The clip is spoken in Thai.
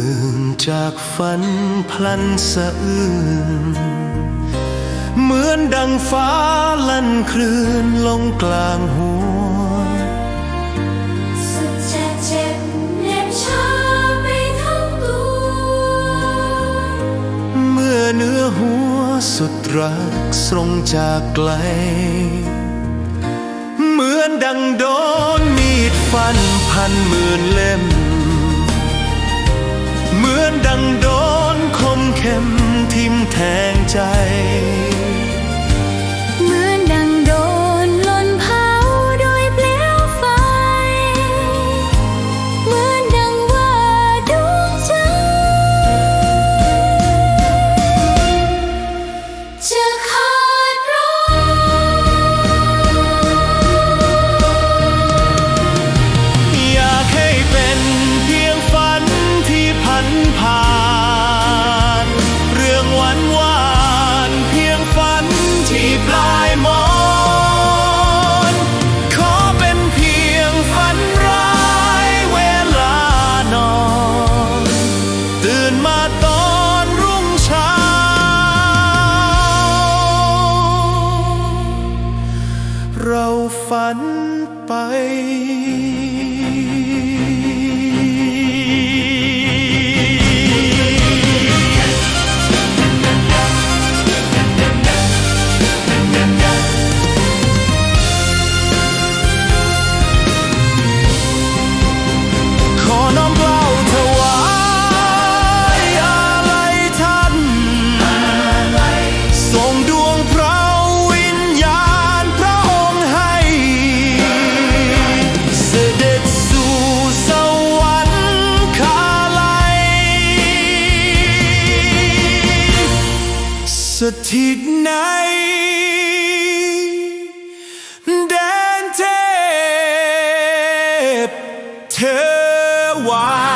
ื่นจากฝันพลันสะอื้นเหมือนดังฟ้าลั่นคลื่นลงกลางหัว สุดจะเจ็บเหน็บชาไปทั้งตัว เมื่อเนื้อหัวสุดรักทรงจากไกล เหมือนดังโดนมีดฟันพันหมื่นเล่ม โดนคมเข็มทิ่มแทงใจ ฝันไป ทิศไหนแดนเทพเทวา